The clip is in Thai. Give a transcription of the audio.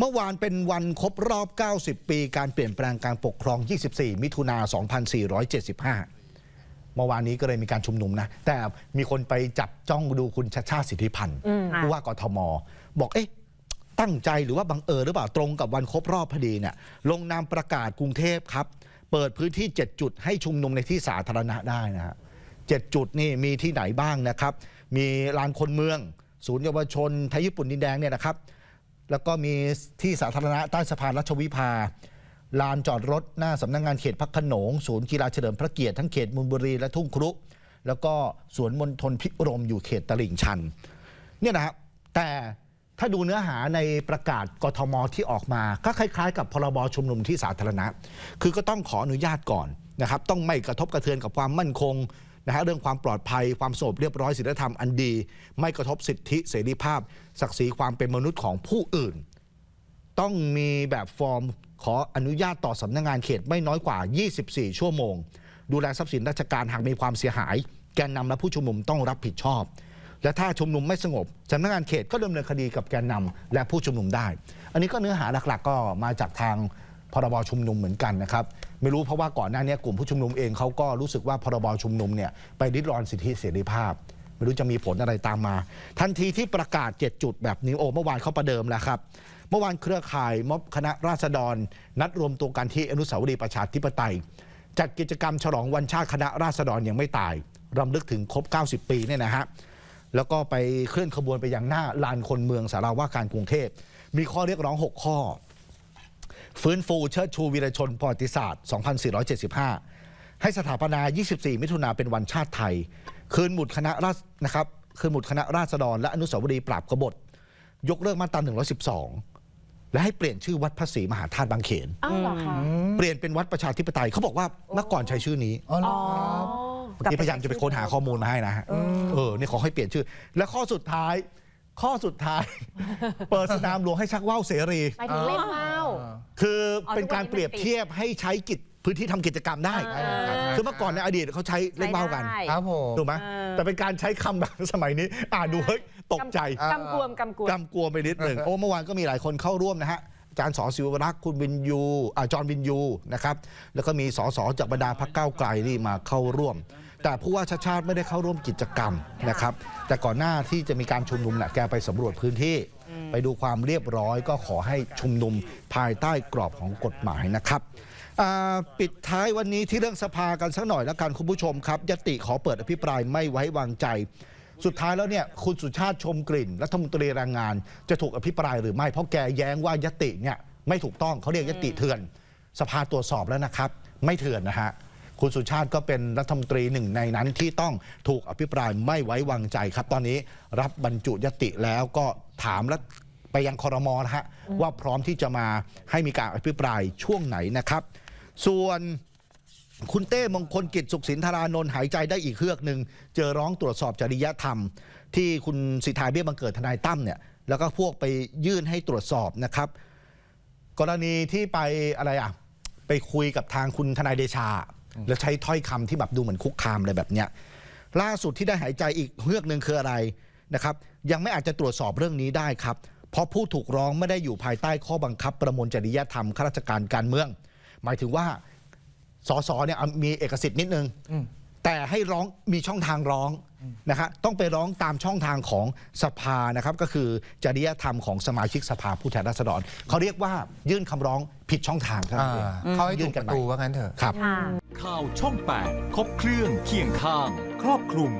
เมื่อวานเป็นวันครบรอบ 90 ปี การเปลี่ยนแปลงการปกครอง 24 มิถุนา 2475 เมื่อวานนี้ก็เลยมีการชุมนุมนะ แต่มีคนไปจับจ้องดูคุณชาชาติสิทธิพันธ์ผู้ว่ากทม บอกเอ๊ะตั้งใจหรือว่าบังเอิญหรือเปล่าตรงกับวันครบรอบพอดีเนี่ยลงนามประกาศกรุงเทพครับ เปิดพื้นที่ 7 จุดให้ชุมนุมในที่สาธารณะได้นะฮะเจ็ดจุดนี่มีที่ไหนบ้างนะครับ มีลานคนเมือง ศูนย์เยาวชนไทยญี่ปุ่นดินแดงเนี่ยนะครับ แล้วก็มีที่สาธารณะใต้สะพานรัชวิภา ลานจอดรถหน้าสำนักงงานเขตพักขนง ศูนย์กีฬาเฉลิมพระเกียรติทั้งเขตมุนบุรีและทุ่งครุ แล้วก็สวนมณฑลพิรมอยู่เขตตลิ่งชัน เนี่ยนะฮะแต่ถ้าดูเนื้อหาในประกาศกทมที่ออกมา ก็คล้ายๆ กับพรบชุมนุมที่สาธารณะ คือก็ต้องขออนุญาตก่อนนะครับ ต้องไม่กระทบกระเทือนกับความมั่นคง นะฮะเรื่องความปลอดภัยความสงบเรียบร้อยศีลธรรมอันดี ไม่กระทบสิทธิเสรีภาพ ศักดิ์ศรีความเป็นมนุษย์ของผู้อื่น ต้องมีแบบฟอร์มขออนุญาตต่อสำนักงงานเขตไม่น้อยกว่า 24 ชั่วโมง ดูแลทรัพย์สินราชการหากมีความเสียหาย แกนนำและผู้ชุมนุมต้องรับผิดชอบ และถ้าชุมนุมไม่สงบสำนักงานเขตก็ดำเนินคดีกับแกนนำและผู้ชุมนุมได้ อันนี้ก็เนื้อหาหลักๆ ก็มาจากทาง พรบชุมนุมเหมือนกันนะครับไม่รู้เพราะว่าก่อนหน้านี้กลุ่มผู้ชุมนุมเองเขาก็รู้สึกว่าพรบชุมนุมเนี่ยไปริดรอนสิทธิเสรีภาพ ไม่รู้จะมีผลอะไรตามมา ทันทีที่ประกาศ 7 จุดแบบนี้โอ้เมื่อวานเขาประเดิมแล้วครับเมื่อวานเครือข่ายม็อบคณะราษฎร นัดรวมตัวกันที่อนุสาวรีย์ประชาธิปไตยจัดกิจกรรมฉลองวันชาติคณะราษฎรยังไม่ตายรำลึกถึงครบ 90 ปีเนี่ยนะฮะแล้วก็ไปเคลื่อนขบวนไปยังหน้าลานคนเมืองสาราว่าการกรุงเทพมีข้อเรียกร้อง 6 ข้อ ฟื้นฟูเชิดชูวีรชนประวัติศาสตร์ 2475 ให้สถาปนา 24 มิถุนาเป็นวันชาติไทย คืนหมุดคณะราษนะครับ คืนหมุดคณะราษฎร และอนุสาวรีย์ปราบกบฏ ยกเลิกมาตรา112 และให้เปลี่ยนชื่อวัดพระศรีมหาธาตุบางเขน อ้าวเหรอคะเปลี่ยนเป็นวัดประชาธิปไตยเขาบอกว่าเมื่อก่อนใช้ชื่อนี้ อ๋อเหรออ๋อเมื่อกี้พยายามจะไปค้นหาข้อมูลมาให้นะฮะ เออนี่ขอให้เปลี่ยนชื่อ และข้อสุดท้าย ข้อสุดท้าย เปิดสนามหลวงให้ชักว่าวเสรี ไปถึงเล่นว้าว คืออ๋อเป็นการเปรียบเทียบให้ใช้กิจพื้นที่ทำกิจกรรมได้อ่า คือเมื่อก่อนในอดีตเขาใช้เล่นว่าวกันใช้ได้ครับผม ถูกไหมเออ แต่เป็นการใช้คำแบบสมัยนี้ อ่านดูเฮ้ยตกใจอ่ากำกวมกำกวม กำกลัวไปนิดหนึ่งโอ้เมื่อวานก็มีหลายคนเข้าร่วมนะฮะอาจารย์สอศิวรักษ์คุณวินยูอ่าจอห์นวินยูนะครับแล้วก็มีสสจากบรรดาพรรคก้าวไกลนี่มาเข้าร่วม แต่ผู้ว่าชาติชาติไม่ได้เข้าร่วมกิจกรรมนะครับ แต่ก่อนหน้าที่จะมีการชุมนุมน่ะแกไปสำรวจพื้นที่ ไปดูความเรียบร้อยก็ขอให้ชุมนุมภายใต้กรอบของกฎหมายนะครับอ่าปิดท้ายวันนี้ที่เรื่องสภากันสักหน่อยแล้วกันคุณผู้ชมครับยติขอเปิดอภิปรายไม่ไว้วางใจ สุดท้ายแล้วเนี่ยคุณสุชาติชมกลิ่นรัฐมนตรีแรงงาน จะถูกอภิปรายหรือไม่เพราะแกแย้งว่ายติเนี่ยไม่ถูกต้องเขาเรียกยติเถื่อน สภาตรวจสอบแล้วนะครับ ไม่เถื่อนนะฮะ คุณสุชาติก็เป็นรัฐมนตรีหนึ่งในนั้นที่ต้องถูกอภิปรายไม่ไว้วางใจครับ ตอนนี้รับบรรจุยติแล้วก็ถามและไปยังคอรมอนะฮะว่าพร้อมที่จะมาให้มีการอภิปรายช่วงไหนนะครับ ส่วนคุณเต้มงคลกิจสุขสินธารานนท์หายใจได้อีกเฮือกหนึ่งเจอร้องตรวจสอบจริยธรรม ที่คุณสิทธาเบี้ยบังเกิดทนายตั้มเนี่ยแล้วก็พวกไปยื่นให้ตรวจสอบนะครับ กรณีที่ไปอะไรอะไปคุยกับทางคุณทนายเดชา แล้วใช้ถ้อยคำที่แบบดูเหมือนคุกคามอะไรแบบเนี้ยล่าสุดที่ได้หายใจอีกเฮือกหนึ่งคืออะไรนะครับ ยังไม่อาจจะตรวจสอบเรื่องนี้ได้ครับ เพราะผู้ถูกร้องไม่ได้อยู่ภายใต้ข้อบังคับประมวลจริยธรรมข้าราชการการเมือง หมายถึงว่าสสเนี่ยมีเอกสิทธิ์นิดนึงอืมแต่ให้ร้องมีช่องทางร้อง นะครับต้องไปร้องตามช่องทางของสภานะครับ ก็คือจริยธรรมของสมาชิกสภาผู้แทนราษฎรเขาเรียกว่ายื่นคำร้องผิดช่องทางครับอ่าเข้าให้ถูกประตูว่างั้นเถอะครับค่ะข่าวช่อง 8 ครบเครื่องเคียงข้าง ครอบคลุม